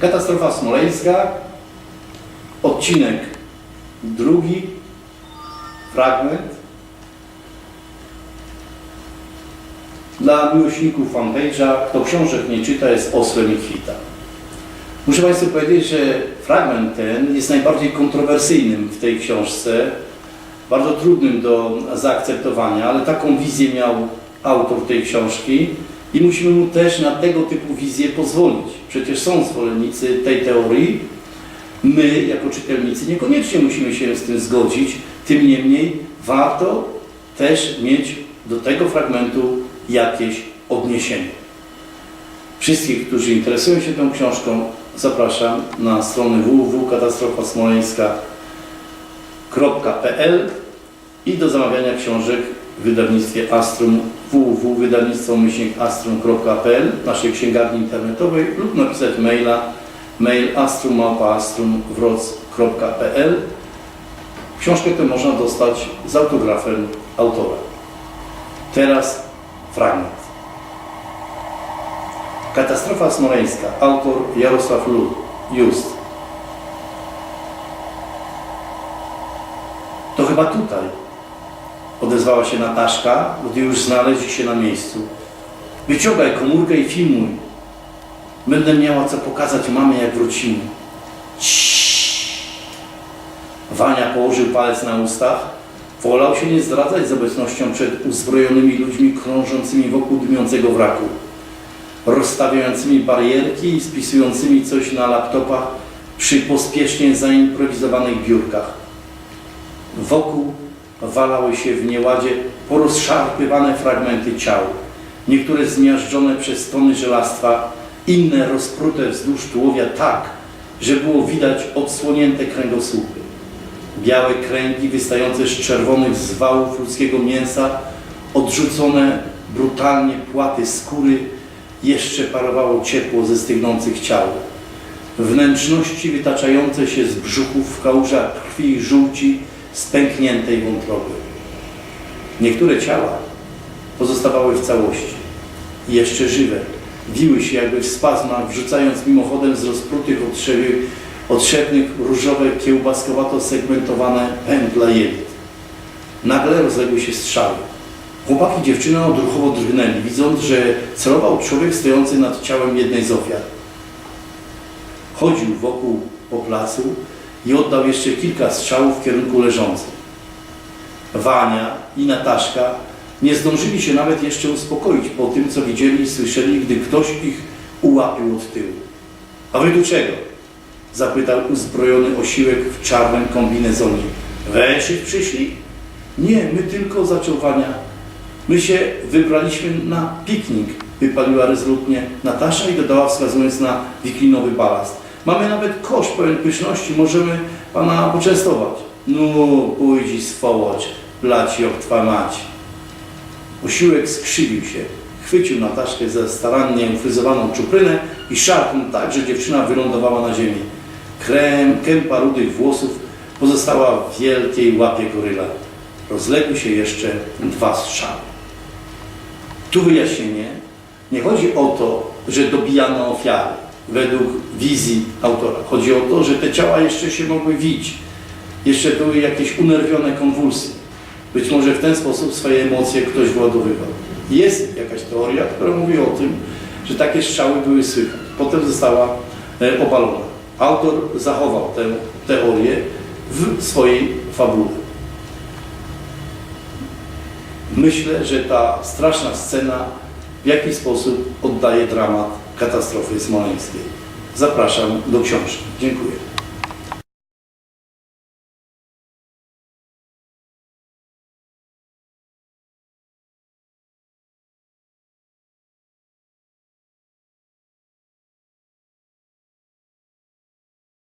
Katastrofa smoleńska, odcinek drugi, fragment. Dla miłośników fanpage'a, kto książek nie czyta, jest osłem i kwita. Muszę Państwu powiedzieć, że fragment ten jest najbardziej kontrowersyjnym w tej książce, bardzo trudnym do zaakceptowania, ale taką wizję miał autor tej książki i musimy mu też na tego typu wizję pozwolić. Przecież są zwolennicy tej teorii. My, jako czytelnicy, niekoniecznie musimy się z tym zgodzić, tym niemniej warto też mieć do tego fragmentu jakieś odniesienie. Wszystkich, którzy interesują się tą książką, zapraszam na stronę www.katastrofasmoleńska.pl i do zamawiania książek w wydawnictwie Astrum www.wydawnictwo-astrum.pl naszej księgarni internetowej lub napisać maila mail astrummałpa.astrumwroc.pl Książkę tę można dostać z autografem autora. Teraz fragment. Katastrofa smoleńska. Autor Jarosław. Just. To chyba tutaj. Odezwała się Nataszka, gdy już znaleźli się na miejscu. Wyciągaj komórkę i filmuj. Będę miała co pokazać mamie, jak wrócimy. Ciii. Wania położył palec na ustach. Wolał się nie zdradzać z obecnością przed uzbrojonymi ludźmi krążącymi wokół dmiącego wraku rozstawiającymi barierki i spisującymi coś na laptopach przy pospiesznie zaimprowizowanych biurkach. Wokół walały się w nieładzie porozszarpywane fragmenty ciał, niektóre zmiażdżone przez tony żelastwa, inne rozprute wzdłuż tułowia tak, że było widać odsłonięte kręgosłupy. Białe kręgi wystające z czerwonych zwałów ludzkiego mięsa, odrzucone brutalnie płaty skóry, jeszcze parowało ciepło ze stygnących ciał. Wnętrzności wytaczające się z brzuchów w kałużach krwi i żółci z pękniętej wątroby. Niektóre ciała pozostawały w całości, jeszcze żywe, wiły się jakby w spazmach, wrzucając mimochodem z rozprutych otrzepnych różowe, kiełbaskowato segmentowane pętle jelit. Nagle rozległy się strzały. Chłopaki i dziewczyna odruchowo drgnęli, widząc, że celował człowiek stojący nad ciałem jednej z ofiar. Chodził wokół po placu i oddał jeszcze kilka strzałów w kierunku leżących. Wania i Nataszka nie zdążyli się nawet jeszcze uspokoić po tym, co widzieli i słyszeli, gdy ktoś ich ułapił od tyłu. A wy tu czego? Zapytał uzbrojony osiłek w czarnym kombinezonie. Węszyć przyszli? Nie, my tylko zaczął Wania. My się wybraliśmy na piknik, wypaliła rezolutnie Natasza i dodała wskazując na wiklinowy balast. Mamy nawet kosz pełen pyszności, możemy pana poczęstować. No, pójdź swołocz, blać ją twa mać. Osiłek skrzywił się, chwycił Nataszkę za starannie ufryzowaną czuprynę i szarpnął tak, że dziewczyna wylądowała na ziemi. Krem, kępa rudych włosów pozostała w wielkiej łapie goryla. Rozległy się jeszcze dwa strzały. Tu wyjaśnienie. Nie chodzi o to, że dobijano ofiary według wizji autora. Chodzi o to, że te ciała jeszcze się mogły wić. Jeszcze były jakieś unerwione konwulsje. Być może w ten sposób swoje emocje ktoś wyładowywał. Jest jakaś teoria, która mówi o tym, że takie strzały były słychać. Potem została e, obalona. Autor zachował tę teorię w swojej fabule. Myślę, że ta straszna scena w jakiś sposób oddaje dramat katastrofy smoleńskiej. Zapraszam do książki. Dziękuję.